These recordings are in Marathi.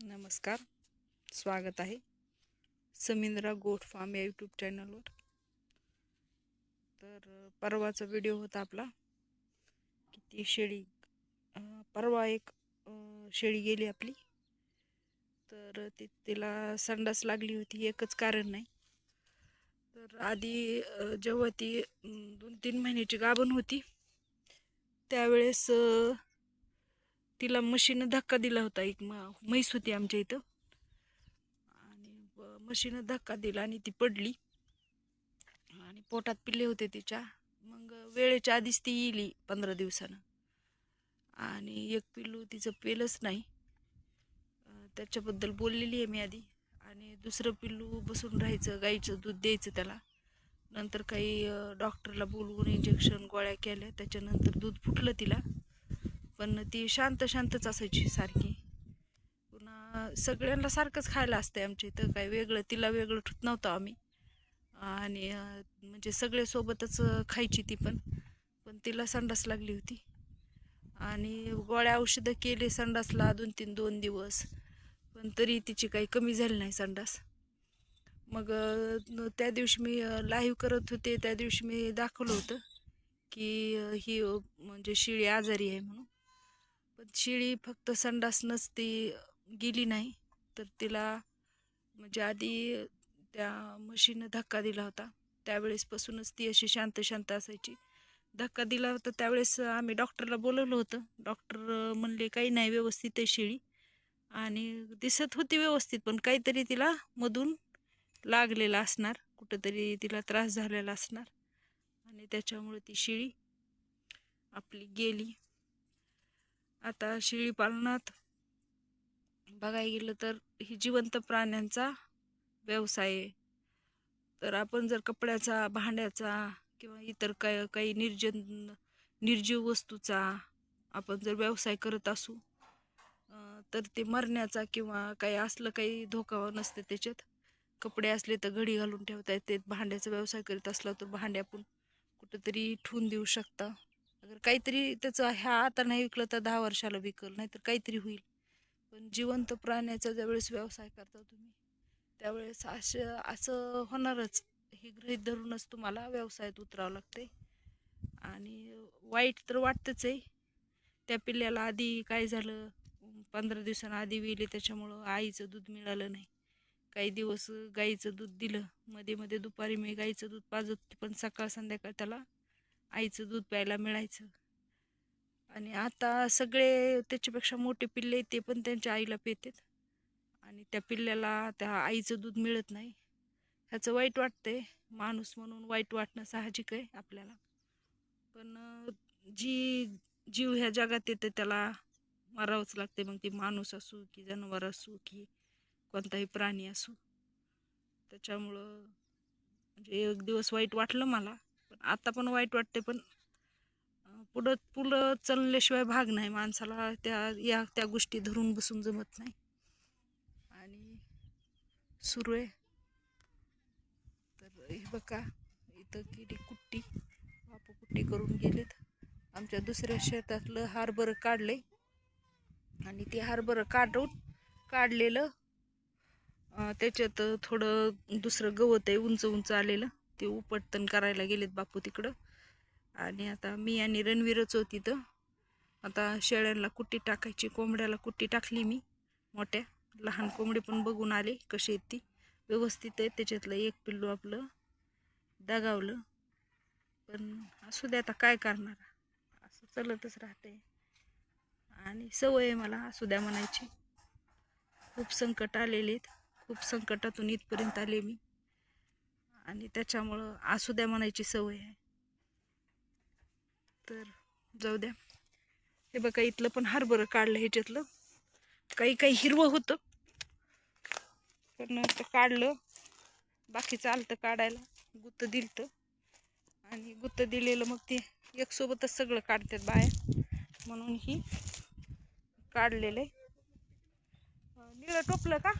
नमस्कार. स्वागत आहे समिंद्रा गोट फार्म या यूट्यूब चॅनलवर तर परवाचा व्हिडिओ होता आपला की ती शेळी परवा एक शेळी गेली आपली. तर ती तिला संडास लागली होती एकच कारण नाही. तर आधी जेव्हा ती दोन तीन महिन्याची गाभण होती त्यावेळेस तिला मशीनं धक्का दिला होता एक म म्हैस होती आमच्या इथं. आणि मशीनं धक्का दिला आणि ती पडली. आणि पोटात पिल्ले होते तिच्या. मग वेळेच्या आधीच ती येली पंधरा दिवसानं. आणि एक पिल्लू तिचं पेलच नाही. त्याच्याबद्दल बोललेली आहे मी आधी. आणि दुसरं पिल्लू बसून राहायचं गाईचं दूध द्यायचं त्याला. नंतर काही डॉक्टरला बोलवून इंजेक्शन गोळ्या केल्या. त्याच्यानंतर दूध फुटलं तिला. पण ती शांत शांतच असायची सारखी. पुन्हा सगळ्यांना सारखंच खायला असते आमच्या इथं. काय वेगळं तिला वेगळं ठेवत नव्हतं आम्ही. आणि म्हणजे सगळे सोबतच खायची ती पण. पण तिला संडास लागली होती. आणि गोळ्या औषधं केले संडासला दोन तीन दोन दिवस. पण तरी तिची काही कमी झाली नाही संडास. मग त्या दिवशी मी लाईव्ह करत होते. त्या दिवशी मी दाखवलं होतं की ही म्हणजे शिळी आजारी आहे म्हणून. पण शिळी फक्त संडासनंच ती गेली नाही. तर तिला म्हणजे आधी त्या म्हशीनं धक्का दिला होता. त्यावेळेसपासूनच ती अशी शांत शांत असायची. धक्का दिला होता त्यावेळेस आम्ही डॉक्टरला बोलवलं होतं. डॉक्टर म्हणले काही नाही व्यवस्थित आहे शिळी. आणि दिसत होती व्यवस्थित पण काहीतरी तिला मधून लागलेला असणार. कुठंतरी तिला त्रास झालेला असणार. आणि त्याच्यामुळे ती शिळी आपली गेली. आता शेळी पालनात बघायला गेलं तर ही जिवंत प्राण्यांचा व्यवसाय आहे. तर आपण जर कपड्याचा भांड्याचा किंवा इतर काय काही निर्जन निर्जीव वस्तूचा आपण जर व्यवसाय करत असू तर ते मरण्याचा किंवा काही असलं काही धोका नसते त्याच्यात. कपडे असले तर घडी घालून ठेवता येते भांड्याचा व्यवसाय करीत असला तर भांडे आपण कुठंतरी ठेवून देऊ शकता. अगर काहीतरी त्याचं ह्या आता नाही विकलं तर दहा वर्षाला विकल नाहीतर काहीतरी होईल. पण जिवंत प्राण्याचा ज्यावेळेस व्यवसाय करता तुम्ही त्यावेळेस असं असं होणारच. हे गृहीत धरूनच तुम्हाला व्यवसायात उतरावं लागते आणि वाईट तर वाटतंच आहे. त्या पिल्ल्याला आधी काय झालं? पंधरा दिवसांना आधी विली त्याच्यामुळं आईचं दूध मिळालं नाही. काही दिवस गाईचं दूध दिलं. मध्ये मध्ये दुपारी मी गाईचं दूध पाजत पण सकाळ संध्याकाळ त्याला आईचं दूध प्यायला मिळायचं. आणि आता सगळे त्याच्यापेक्षा मोठे पिल्ले ते पण त्यांच्या आईला पितात. आणि त्या पिल्ल्याला त्या आईचं दूध मिळत नाही. ह्याचं वाईट वाटतंय. माणूस म्हणून वाईट वाटणं साहजिक आहे आपल्याला. पण जी जीव ह्या जगात येतं त्याला मारावंच लागते मग ते माणूस असू की जनावर असू की कोणताही प्राणी असू. त्याच्यामुळं म्हणजे एक दिवस वाईट वाटलं मला. पण आता पण वाईट वाटते पण पुढं पुढं चालल्याशिवाय भाग नाही माणसाला त्या या त्या गोष्टी धरून बसून जमत नाही. आणि सुरू आहे. तर हे बघा इथं किडी कुट्टी बापू कुट्टी करून गेलेत. आमच्या दुसऱ्या शेतातलं हारभरं काढले आणि ते हारभरं काढून काढलेलं त्याच्यात थोडं दुसरं गवत आहे उंच उंच आलेलं. ते उपटतन करायला गेलेत बापू तिकडं. आणि आता मी आणि रणवीरच होती तर आता शेळ्यांना कुट्टी टाकायची कोंबड्याला कुट्टी टाकली मी मोठ्या. लहान कोंबडी पण बघून आले कशी आहेत ती. व्यवस्थित आहे त्याच्यातलं एक पिल्लू आपलं दगावलं. पण असू द्या आता काय करणार? असं चलतच राहते आणि सवय आहे मला असू द्या म्हणायची. खूप संकट आलेले आहेत. खूप संकटातून इथपर्यंत आले मी. आणि त्याच्यामुळं असू द्या म्हणायची सवय आहे. तर जाऊ द्या. हे बघा इथलं पण हरभरं काढलं ह्याच्यातलं. काही काही हिरवं होतं. पण ते काढलं. बाकीचं आलतं काढायला. गुत्त दिलतं. आणि गुत्त दिलेलं मग ते एकसोबतच सगळं काढतात बाया. म्हणून ही काढलेलं आहे. निळं टोपलं का?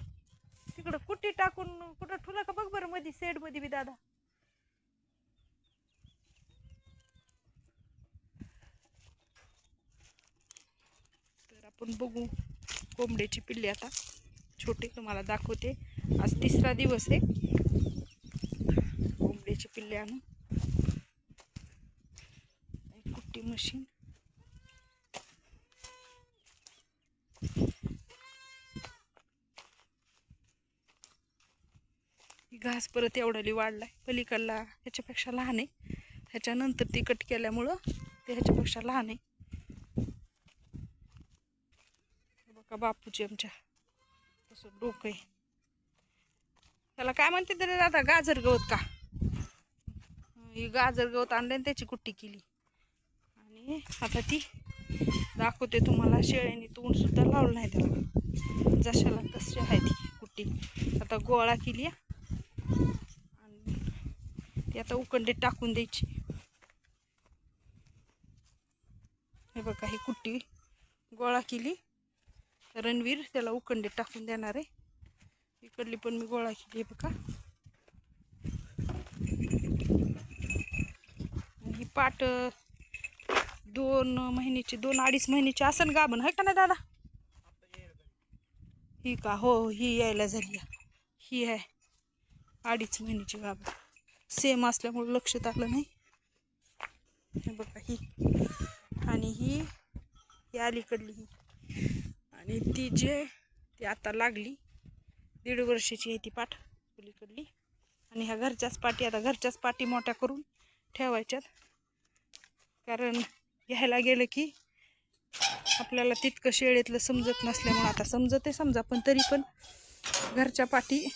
तिकडं कुठे टाकून कुठं ठुलं का बघ बरं मध्ये सेडमध्ये बी दादा. तर आपण बघू कोंबड्याची पिल्ली आता. छोटे तुम्हाला दाखवते. आज तिसरा दिवस आहे. कोंबडीची पिल्ले आणून. एक कुट्टी मशीन घास परत एवढाली वाढलाय. पलीकडला ह्याच्यापेक्षा लहान आहे. ह्याच्यानंतर ती कट केल्यामुळं ते ह्याच्यापेक्षा लहान आहे. बघा बापूची आमच्या. तसं डोकं आहे. त्याला काय म्हणते तरी दादा गाजर गवत का? ही गाजर गवत आणलं आणि त्याची कुट्टी केली. आणि आता ती दाखवते तुम्हाला. शेळ्याने तोंड सुद्धा लावलं नाही त्याला. जशाला तशी आहे ती कुट्टी. आता गोळा केली आहे. आणि ती आता उकंडीत टाकून द्यायची. हे बघा ही कुट्टी गोळा केली. रणवीर त्याला उकंडीत टाकून देणार आहे. इकडली पण मी गोळा केली आहे बघा. आणि ही पाट दोन महिन्याची दोन अडीच महिन्याची असन गाभण आहे का ना दादा? ही का? हो ही यायला झाली. आहे. ही आहे. अडीच महिन्याची गाभण सेम असल्यामुळे लक्षात आलं नाही. हे बघा ही. आणि ही ही अलीकडली ही. आणि ती जे ती आता लागली. दीड वर्षाची आहे ती पाठ पलीकडली आणि ह्या घरच्याच पाटी आता घरच्याच पाटी मोठ्या करून ठेवायच्यात. कारण घ्यायला गेलं की आपल्याला तितकं शेळेतलं समजत नसल्यामुळं आता समजत आहे समजा पण तरी पण घरच्या पाठी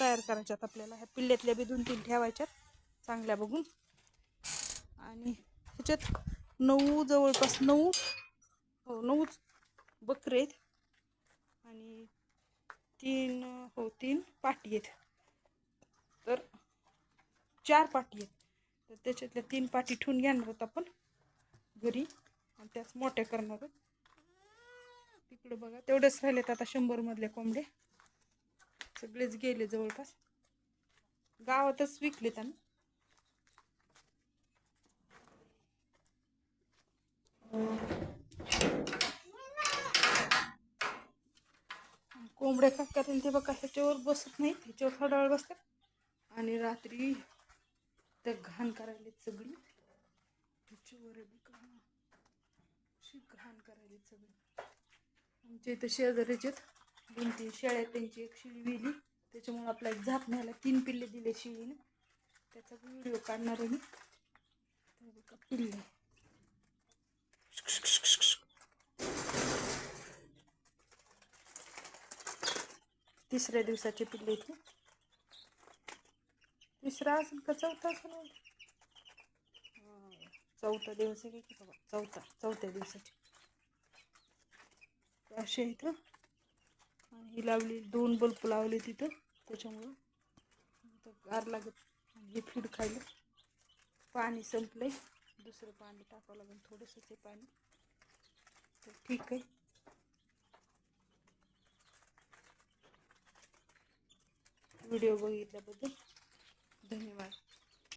तयार करायच्यात आपल्याला. ह्या पिल्ल्यातल्या बी दोन तीन ठेवायच्यात. चांगल्या बघून. आणि ह्याच्यात नऊ जवळपास नऊ हो नऊच बकरे आहेत. आणि तीन हो तीन पाटी आहेत. तर चार पाटी आहेत. तर त्याच्यातल्या तीन पाटी ठेवून घेणार आहोत आपण घरी. आणि त्याच मोठ्या करणार आहोत. तिकडं बघा तेवढेच राहिलेत आता शंभरमधल्या कोंबड्या. कोंबडे सगळेच गेले जवळपास. गावातच विकले त्यांना. कोंबड्या कापतात आणि ते बघा ह्याच्यावर बसत नाही ह्याच्यावर थोडा बसतात. आणि रात्री त्या घाण करायला सगळी. ह्याच्यावर बघा अशी घाण करायला सगळी. आमच्या इथं शेजारीचे दोन तीन शेळ्या त्यांची एक शिळी विली. त्याच्यामुळे आपला एक झाप न्यायला तीन पिल्ले दिले शिळीने. त्याचा व्हिडिओ काढणार आहे मी. पिल्ले तिसऱ्या दिवसाचे पिल्ले इथे तिसरा असेल का चौथा असेल चौथा दिवस आहे की बाबा चौथा चौथ्या दिवसाचे. असे इथं आणि ही लावली दोन बल्ब लावले तिथं त्याच्यामुळं. गार लागत आणि हे फीड खायला. पाणी संपलंय. दुसरं पाणी टाकावं लागेल थोडंसं ते पाणी. तर ठीक आहे. व्हिडिओ बघितल्याबद्दल धन्यवाद.